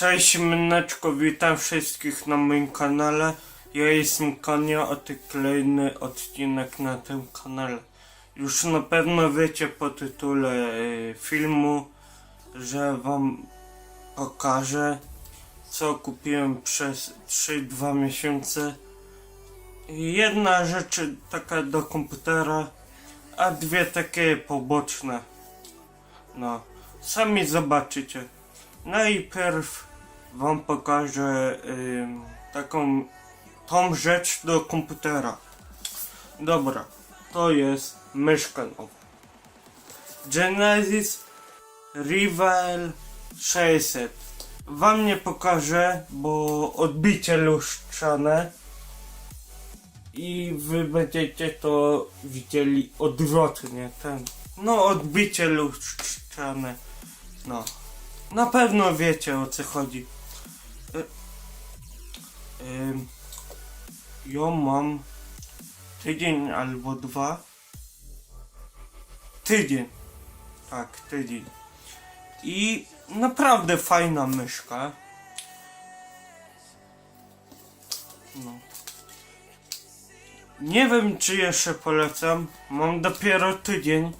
Cześć Myneczko, witam wszystkich na moim kanale. Ja jestem Konia, a kolejny odcinek na tym kanale. Już na pewno wiecie po tytule y, filmu, że wam pokażę co kupiłem przez 3-2 miesiące. Jedna rzecz taka do komputera, a dwie takie poboczne. No, sami zobaczycie. Najpierw wam pokażę taką tą rzecz do komputera. Dobra, to jest myszka nowa. Genesis Rival 600. Wam nie pokażę, bo odbicie lustrzane i wy będziecie to widzieli odwrotnie. Ten, no odbicie lustrzane. No. Na pewno wiecie o co chodzi. Ją mam tydzień albo dwa. Tydzień. Tak, tydzień. I naprawdę fajna myszka. No. Nie wiem czy jeszcze polecam. Mam dopiero tydzień.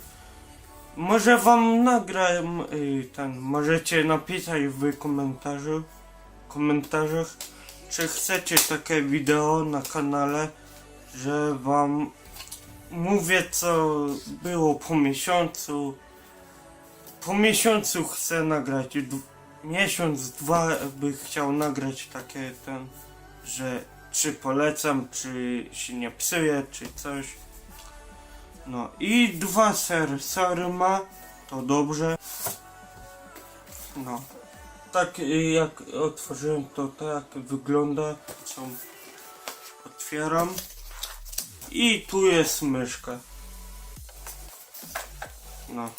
Może wam nagram y, ten. Możecie napisać w komentarzu, komentarzach, czy chcecie takie wideo na kanale, że wam mówię co było po miesiącu. Po miesiącu chcę nagrać. Miesiąc, dwa by chciał nagrać takie ten, że czy polecam, czy się nie psuje, czy coś. No i dwa serwery ma, to dobrze. No. Tak y, jak otworzyłem to tak wygląda, co otwieram. I tu jest myszka. No.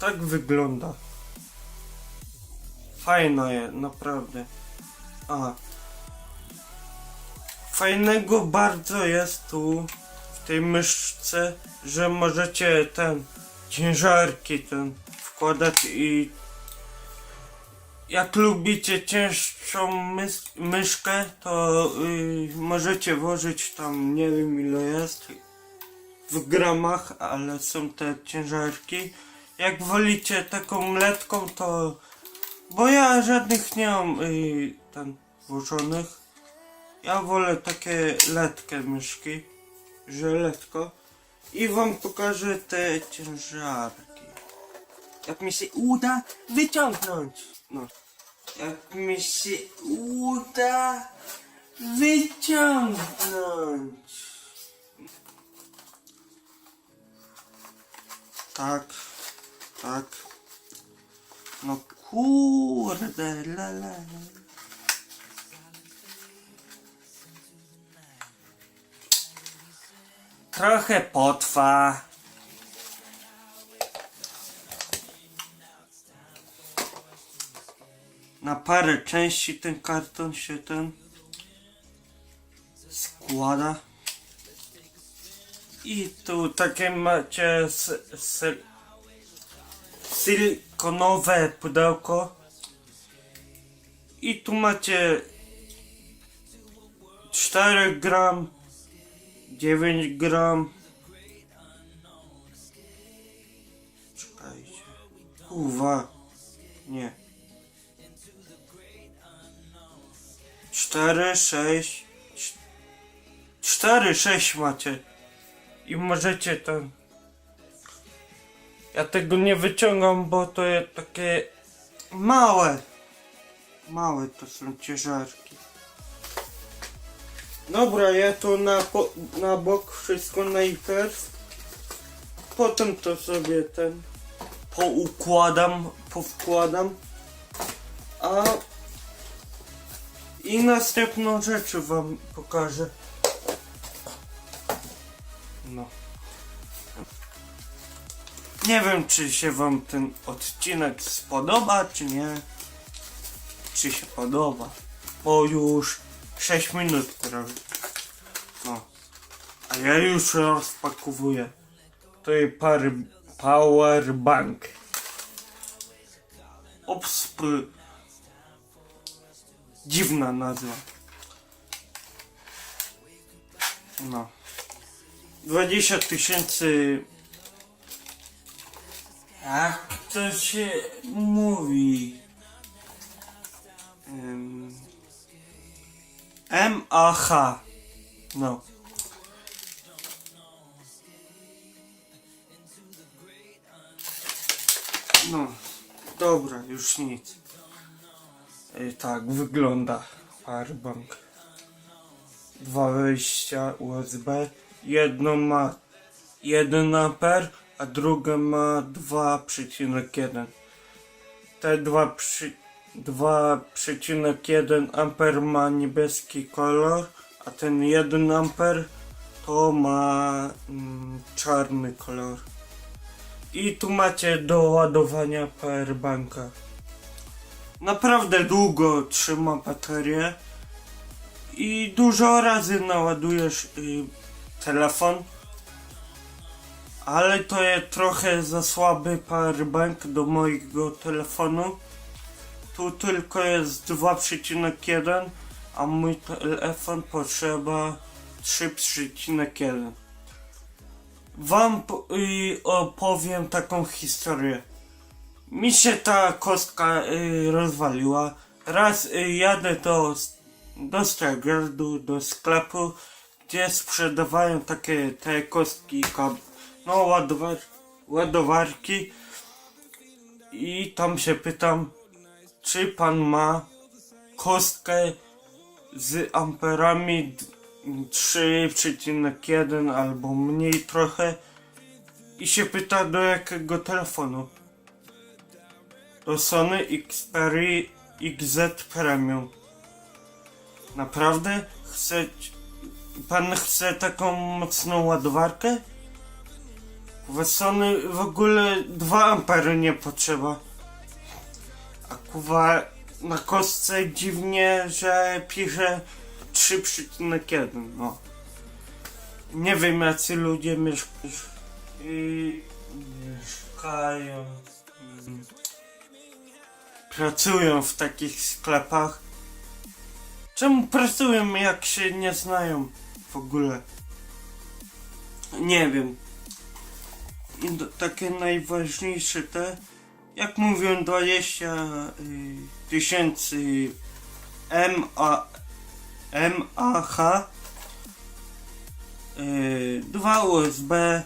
Tak wygląda. Fajna jest, naprawdę. A. Fajnego bardzo jest tu w tej myszce, że możecie ten ciężarki ten wkładać i jak lubicie cięższą mys- myszkę, to y, możecie włożyć tam nie wiem ile jest w gramach, ale są te ciężarki. Jak wolicie taką letką, to bo ja żadnych nie mam y, tam włożonych. Ja wolę takie letkie myszki, że letko. I wam pokażę te ciężarki. Jak mi się uda wyciągnąć. No. Jak mi się uda wyciągnąć. Tak, Trochę potrwa. Na parę części ten karton się ten składa. I tu takie macie silikonowe pudełko. I tu macie 4 gram 9 gram. Czekajcie. Uwa. Nie. 4, 6. 4, 6 macie. I możecie tam. Ja tego nie wyciągam, bo to jest takie małe. Małe to są ciężarki. Dobra, ja to na, po, na bok wszystko najpierw. Potem to sobie ten poukładam, powkładam. A i następną rzecz wam pokażę. No. Nie wiem, czy się wam ten odcinek spodoba, czy nie. Czy się podoba. Bo już 6 minut prawie. No. A ja już rozpakowuję. To jest par power bank. Obspr... Dziwna nazwa. No. 20 tysięcy... Jak to się mówi? Ym... M-A-H. No. No, dobra, już nic. I tak wygląda powerbank. Dwa wejścia USB. Jedno ma 1 amper, a drugie ma 2,1. Te 2 przy- 2,1 amper ma niebieski kolor, a ten 1 amper to ma mm, czarny kolor. I tu macie do ładowania powerbanka. Naprawdę długo trzyma baterię i dużo razy naładujesz y, telefon. Ale to jest trochę za słaby powerbank do mojego telefonu. Tu tylko jest 2,1, a mój telefon potrzeba 3,1. Wam po- opowiem taką historię. Mi się ta kostka y, rozwaliła. Raz y, jadę do, do Stargardu, do sklepu, gdzie sprzedawają takie te kostki, no ładowar, ładowarki. I tam się pytam, czy pan ma kostkę z amperami d- 3,1 albo mniej trochę i się pyta do jakiego telefonu. Do Sony Xperia XZ Premium. Naprawdę? Chce... Pan chce taką mocną ładowarkę? W Sony w ogóle 2 ampery nie potrzeba. Kuwa na kostce dziwnie, że pisze 3,1. No. Nie wiem jacy ludzie mieszk i mieszkają. mm, Pracują w takich sklepach. Czemu pracują jak się nie znają w ogóle? Nie wiem. I takie najważniejsze te, jak mówią 20 y, tysięcy MA, MAH, y, dwa USB.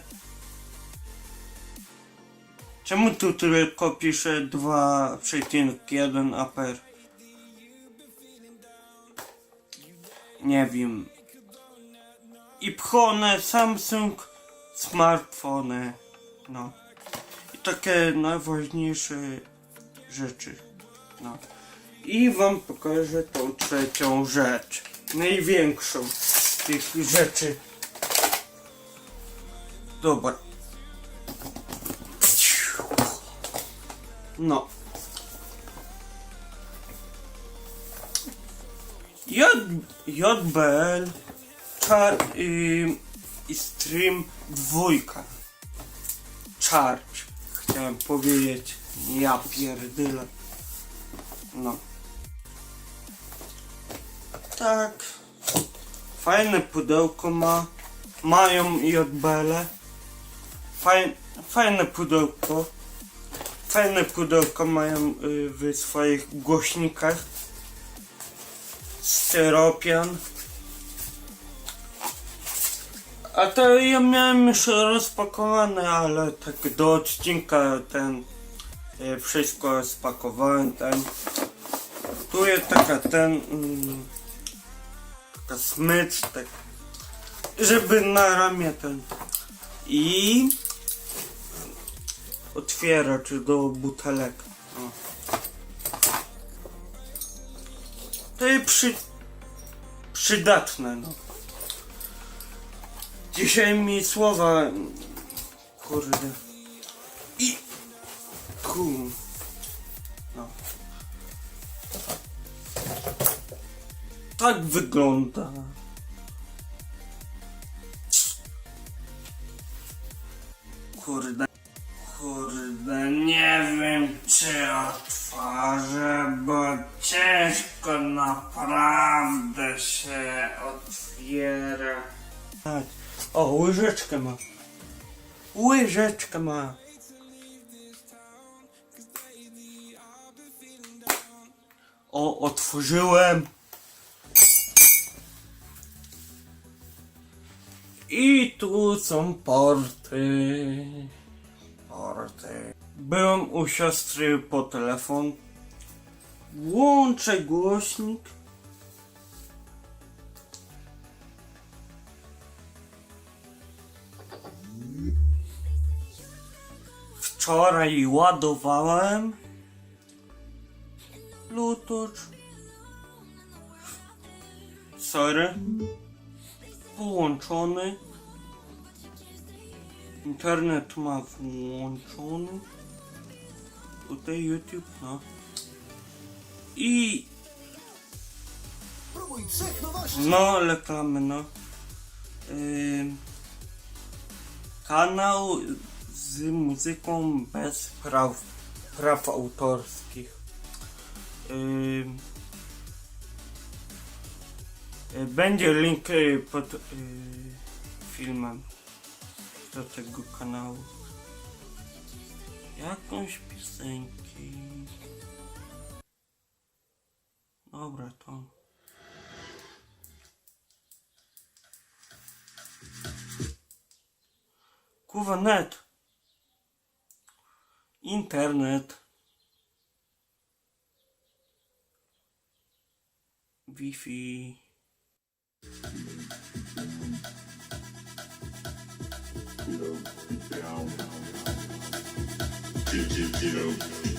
Czemu tu tylko pisze 2,1 aper? Nie wiem. I pchone Samsung smartfony. No. Takie najważniejsze rzeczy. No. I wam pokażę tą trzecią rzecz. Największą z tych rzeczy. Dobra. No. J, JBL Char y, i Stream dwójka. Charge. Chciałem powiedzieć. Ja pierdyle. No. Tak. Fajne pudełko ma. Mają JBL. Fajne, fajne pudełko. Fajne pudełko mają y, w swoich głośnikach. Styropian. A to ja miałem już rozpakowane, ale tak do odcinka ten y, wszystko spakowałem ten. Tu jest taka ten mm, taka smycz, tak żeby na ramię ten i otwieracz do butelek. To jest przy, przydatne, no. Dzisiaj mi słowa, kurde, i kum, no. Tak wygląda. O, łyżeczkę ma. Łyżeczkę ma. O, otworzyłem. I tu są porty. Porty. Byłem u siostry po telefon. Włączę głośnik. Wczoraj ładowałem. Bluetooth. Sorry. Połączony. Internet ma włączony. Tutaj YouTube, no. I no, reklamy, no. Ym, kanał z muzyką bez praw, praw autorskich. Y, będzie link y, pod y, filmem do tego kanału. Jakąś piosenki. Dobra, to. Kurwa, net. internet, Wi-Fi.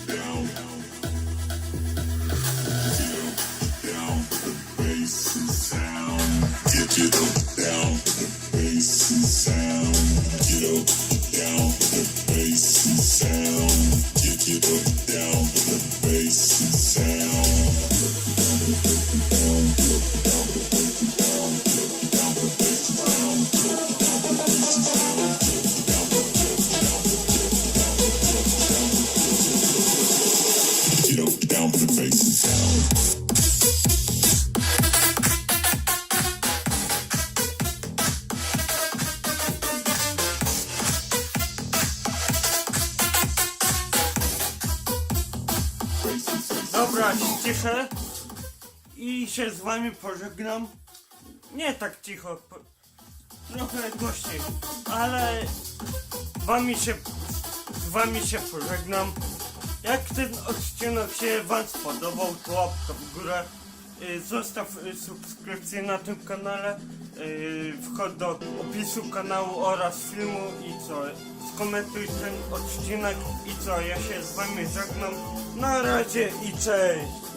Down. Dobra, ciszę i się z wami pożegnam. Nie tak cicho, trochę głośniej, ale wami się, z wami się pożegnam. Jak ten odcinek się wam spodobał, to łapka w górę. Y, Zostaw y, subskrypcję na tym kanale. y, Wchodź do opisu kanału oraz filmu i co? Skomentuj ten odcinek i co? Ja się z wami żegnam. Na razie i cześć!